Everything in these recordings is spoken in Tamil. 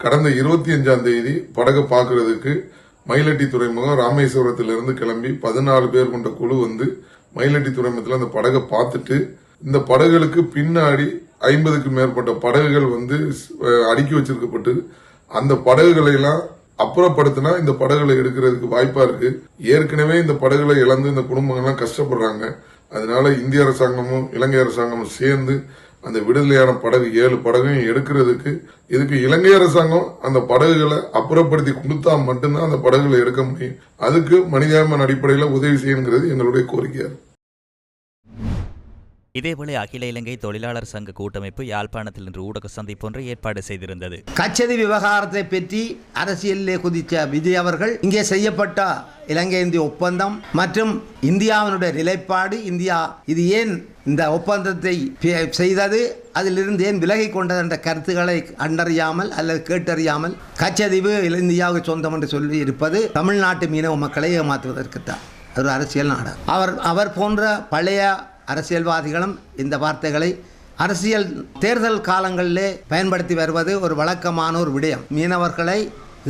கடந்த இருபத்தி அஞ்சாம் தேதி படகை பார்க்கறதுக்கு மயிலட்டி துறைமுகம் ராமேஸ்வரத்திலிருந்து கிளம்பி பதினாலு பேர் கொண்ட குழு வந்து மயிலட்டி துறைமுகத்தில் அந்த படகை பார்த்துட்டு இந்த படகுகளுக்கு பின்னாடி ஐம்பதுக்கு மேற்பட்ட படகுகள் வந்து அடுக்கி வச்சிருக்கப்பட்டு அந்த படகுகளை எல்லாம் அப்புறப்படுத்தினா இந்த படகுகளை எடுக்கிறதுக்கு வாய்ப்பா இருக்கு. ஏற்கனவே இந்த படகுகளை இழந்து இந்த குடும்பங்கள்லாம் கஷ்டப்படுறாங்க. அதனால இந்திய அரசாங்கமும் இலங்கை அரசாங்கமும் சேர்ந்து அந்த விடுதலையான படகு ஏழு படகையும் எடுக்கிறதுக்கு இதுக்கு இலங்கை அரசாங்கம் அந்த படகுகளை அப்புறப்படுத்தி கொடுத்தா மட்டும்தான் அந்த படகுகளை எடுக்க முடியும். அதுக்கு மனிதாபிமான அடிப்படையில் உதவி செய்யணுங்கிறது எங்களுடைய கோரிக்கையாக இதேவேளை அகில இலங்கை தொழிலாளர் சங்க கூட்டமைப்பு யாழ்ப்பாணத்தில் இன்று ஊடக சந்திப்பு ஒன்றை ஏற்பாடு செய்திருந்தது. கச்சதி விவகாரத்தை பற்றி அரசியலிலே குதித்த விஜய் அவர்கள் இங்கே செய்யப்பட்ட இலங்கை இந்திய ஒப்பந்தம் மற்றும் இந்தியாவினுடைய நிலைப்பாடு இந்தியா இது ஏன் இந்த ஒப்பந்தத்தை பே- செய்தது அதிலிருந்து ஏன் விலகி கொண்டது என்ற கருத்துக்களை கண்டறியாமல் அல்லது கேட்டறியாமல் கச்சதீவு இந்தியாவுக்கு சொந்தம் என்று சொல்லி இருப்பது தமிழ்நாட்டு மீனவ மக்களை ஏமாற்றுவதற்குத்தான். ஒரு அரசியல் நாடகம் அவர் அவர் போன்ற பழைய அரசியல்வாதிகளும் இந்த வார்த்தைகளை அரசியல் தேர்தல் காலங்களிலே பயன்படுத்தி வருவது ஒரு வழக்கமான ஒரு விடயம். மீனவர்களை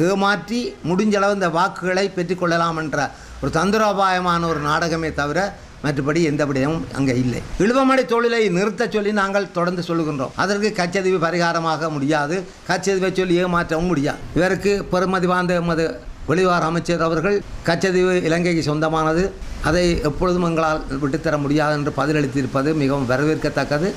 ஏமாற்றி முடிஞ்சளவு இந்த வாக்குகளை பெற்றுக்கொள்ளலாம் என்ற ஒரு தந்திரோபாயமான ஒரு நாடகமே தவிர மற்றபடி எந்த விடயமும் அங்கே இல்லை. இழுவமடை தொழிலை நிறுத்தச் சொல்லி நாங்கள் தொடர்ந்து சொல்லுகின்றோம். அதற்கு கச்சதிவு பரிகாரமாக முடியாது. கச்சதிவை சொல்லி ஏமாற்றவும் முடியாது. இவருக்கு பெருமதி வாய்ந்த எமது வெளிவார அமைச்சர் அவர்கள் கச்சதீவு இலங்கைக்கு சொந்தமானது. அதை எப்பொழுதும் எங்களால் விட்டுத்தர முடியாது என்று பதிலளித்திருப்பது மிகவும் வரவேற்கத்தக்கது.